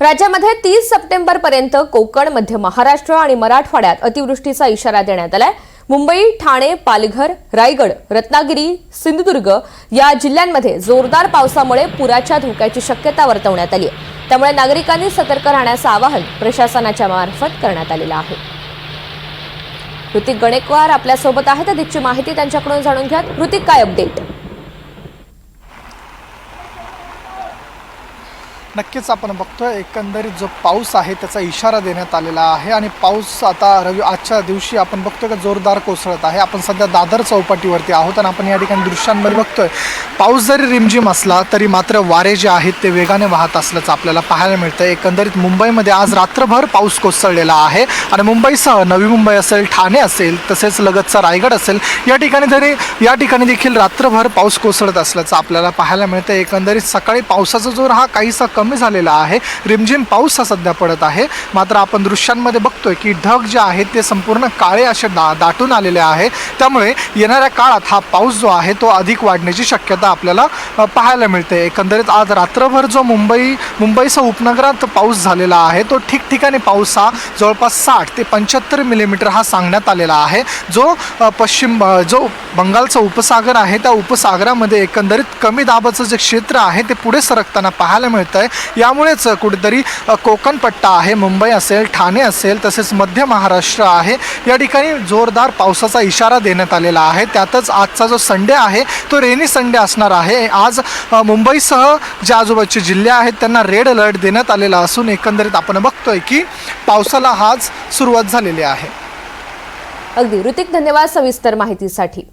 राज्यामध्ये तीस सप्टेंबर पर्यंत कोकण मध्य महाराष्ट्र आणि मराठवाड्यात अतिवृष्टीचा इशारा देण्यात आलाय. मुंबई ठाणे पालघर रायगड रत्नागिरी सिंधुदुर्ग या जिल्ह्यांमध्ये जोरदार पावसामुळे पुराच्या धोक्याची शक्यता वर्तवण्यात आली आहे. त्यामुळे नागरिकांनी सतर्क राहण्याचं आवाहन प्रशासनाच्या मार्फत करण्यात आलेलं आहे. ऋतिक गणेकवार आपल्यासोबत आहेत. अधिकची माहिती त्यांच्याकडून जाणून घ्या ऋतिक काय अपडेट नक्कीच आपण बघतोय एकंदरीत जो पाऊस आहे त्याचा इशारा देण्यात आलेला आहे आणि पाऊस आता रवि आजच्या दिवशी आपण बघतोय का जोरदार कोसळत आहे. आपण सध्या दादर चौपाटीवरती आहोत आणि आपण या ठिकाणी दृश्यांमध्ये बघतोय पाऊस जरी रिमझिम असला तरी मात्र वारे जे आहेत ते वेगाने वाहत असल्याचं आपल्याला पाहायला मिळतं एकंदरीत मुंबईमध्ये आज रात्रभर पाऊस कोसळलेला आहे आणि मुंबईसह नवी मुंबई असेल ठाणे असेल तसेच लगतचा रायगड असेल या ठिकाणी जरी या ठिकाणी देखील रात्रभर पाऊस कोसळत असल्याचं आपल्याला पाहायला मिळतं एकंदरीत सकाळी पावसाचा जोर हा काहीसा कमी कमी झालेला आहे. रिमझिम पाऊस हा सध्या पडत आहे. मात्र आपण दृश्यांमध्ये बघतोय की ढग जे आहेत ते संपूर्ण काळे असे दा दाटून आलेले आहे. त्यामुळे येणाऱ्या काळात हा पाऊस जो आहे तो अधिक वाढण्याची शक्यता आपल्याला पाहायला मिळते. एकंदरीत आज रात्रभर जो मुंबई मुंबईसह उपनगरात पाऊस झालेला आहे तो ठिकठिकाणी पाऊस हा जवळपास साठ ते पंच्याहत्तर मिलीमीटर हा सांगण्यात आलेला आहे. जो पश्चिम जो बंगालचा उपसागर आहे त्या उपसागरामध्ये एकंदरीत कमी दाबाचं जे क्षेत्र आहे ते पुढे सरकताना पाहायला मिळतं आहे यामुळेच कुठेतरी कोकणपट्टा कोकण पट्टा आहे मुंबई असेल ठाणे असेल तसेच मध्य महाराष्ट्र आहे. या ठिकाणी जोरदार पावसाचा इशारा देण्यात आलेला आहे. त्यातच आजचा जो संडे आहे तो रेनी संडे असणार आहे. आज मुंबईसह जे आजूबाजूचे जिल्हे आहेत त्यांना रेड अलर्ट देण्यात आलेला असून एकंदरीत आपण बघतोय की पावसाला आज सुरुवात झालेली आहे. अगदी. ऋतिक धन्यवाद सविस्तर माहितीसाठी.